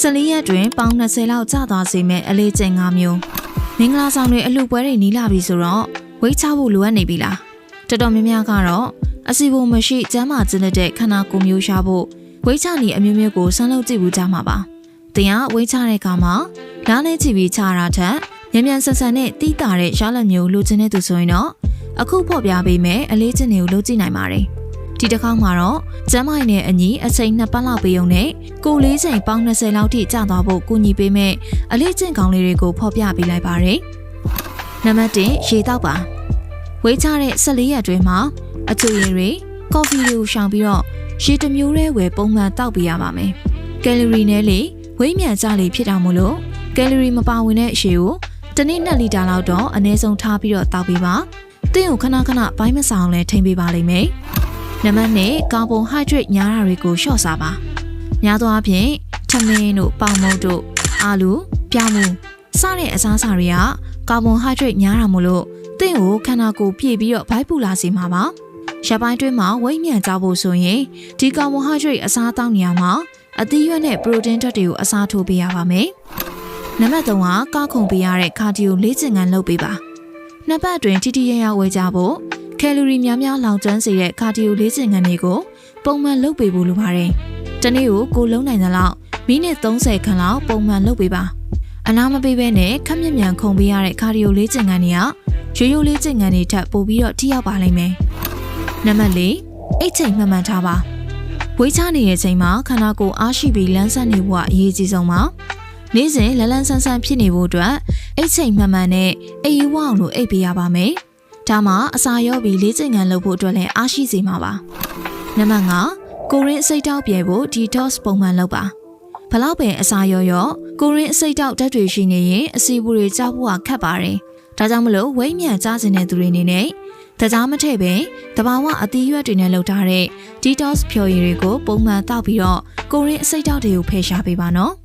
14ရက်တွင်ပေါင်20လောက်ကျသွားစေမဲ့အလေးကျင့်5မျိုးမင်္ဂလာဆောင်တွေအလှပွဲတွေနီးလာပြီဆိုတော့ဝိတ်ချဖို့လိုအပ်နေပြီလားတော်တော်များများကတော့အစီအပုံမရှိကျမ်းမာကျင်းတဲ့ခန္ဓာကိုယ်မျိုးရှာဖို့ဝိတ်ချနေအမျိုးမျိုးကိုဆန်းလုပ်ကြည့်ဘူးကြမှာပါတင်ကဝိတ်ချတဲ့အခါမှာလားနဲ့ကြည့်ပြီးချတာထက်မြန်မြန်ဆန်ဆန်နဲ့တိတာတဲ့ရလတ်မျိုးလိုချင်တဲ့သူဆိုရင်တော့အခုဖော်ပြပေးမယ်အလေးကျင့်တွေကိုလုပ်ကြည့်နိုင်ပါတယ် ဒီတစ်ခေါက်မှာတော့ကျမ်းမိုင်နဲ့အညီအချိန်နှစ်ပတ်လောက်ပေးုံနဲ့ကိုလေးချိန်ပေါင်း20လောက်ထိကျသွားဖို့ကူညီပေးမယ်အလေးကျင့်ကောင်းလေးတွေကိုဖော်ပြပေးလိုက်ပါတယ်နံပါတ်1ရေတောက်ပါဝေးချတဲ့14ရက်အတွင်းမှာအချွေရည်တွေကော်ဖီတွေကိုရှောင်ပြီးတော့ရေတစ်မျိုးရဲဝယ်ပုံမှန်တောက်ပေးရပါမယ်ကယ်လရီနဲ့လေဝိမြန်ကြလေဖြစ်တာမို့လို့ကယ်လရီမပါဝင်တဲ့ရေကိုတစ်နေ့2လီတာလောက်တော့အနည်းဆုံးထားပြီးတော့တောက်ပေးပါ။တင်းကိုခဏခဏဘိုင်းမဆောင်လဲထိမ့်ပေးပါလိမ့်မယ်။ နံပါတ်1ကာဗွန်ဟိုက်ဒရိတ်များတာတွေကိုလျှော့စားပါ။များသောအားဖြင့်ထမင်းတို့ပေါင်မုတ်တို့အာလူပြောင်းမှုစတဲ့အစားအစာတွေကကာဗွန်ဟိုက်ဒရိတ်များတာမို့လို့တင်းကိုခန္ဓာကိုယ်ပြည့်ပြီးတော့ဘိုက်ပူလာစေမှာပါ။ရပိုင်းတွင်းမှာဝိတ်မြန်ကြဖို့ဆိုရင်ဒီကာဗွန်ဟိုက်ဒရိတ်အစားအသောက်နေရာမှာအသီးရွက်နဲ့ပရိုတင်းဓာတ်တွေကိုအစားထိုးပေးရပါမယ်။နံပါတ်3ကကောက်ခုန်ပေးရတဲ့ကာဒီယိုလေ့ကျင့်ခန်းလုပ်ပေးပါ။နှစ်ပတ်အတွင်းထိထိရရဝေကြဖို့ ကယ်လိုရီများများလောင်ကျွမ်းစေတဲ့ကာဒီယိုလေ့ကျင့်ခန်းတွေကိုပုံမှန်လုပ်ပေးဖို့လိုပါတယ်။တနေ့ကိုကိုလုံးနိုင်သလောက်မိနစ်30ခန်းလောက်ပုံမှန်လုပ်ပေးပါ။အနာမပေးဘဲနဲ့ခက်မြက်မြန်ခုန်ပေးရတဲ့ကာဒီယိုလေ့ကျင့်ခန်းတွေကရိုးရိုးလေ့ကျင့်ခန်းတွေထပ်ပိုပြီးတော့ထိရောက်ပါလိမ့်မယ်။နံပါတ်4အိတ်ချိန်မှန်မှန်ထားပါ။ဝေးချနေတဲ့ချိန်မှာခန္ဓာကိုယ်အားရှိပြီးလန်းဆန်းနေဖို့ကအရေးကြီးဆုံးပါ။နေ့စဉ်လလန်းဆန်းဆန်းဖြစ်နေဖို့အတွက်အိတ်ချိန်မှန်မှန်နဲ့အိပ်ဝအောင်လို့အိပ်ပေးရပါမယ်။ ဒါမှအစာရောပြီးလေးချိန်ငံလုပ်ဖို့အတွက်လည်းအားရှိစေမှာပါ။နံပါတ်5ကိုရင်းအစိတ်တောက်ပြေဖို့ detox ပုံမှန်လုပ်ပါ။ဘလောက်ပင်အစာရောရောကိုရင်းအစိတ်တောက်ဓာတ်တွေရှိနေရင်အစီအပူတွေကြောက်ဖို့ကခက်ပါတယ်။ဒါကြောင့်မလို့ဝိတ်မြန်ကြားစင်တဲ့သူတွေအနေနဲ့တကြားမထည့်ပဲတဘာဝအသီးရွက်တွေနဲ့လုပ်ထားတဲ့ detox ဖြော်ရည်တွေကိုပုံမှန်တောက်ပြီးတော့ကိုရင်းအစိတ်တောက်တွေကိုဖယ်ရှားပေးပါနော်။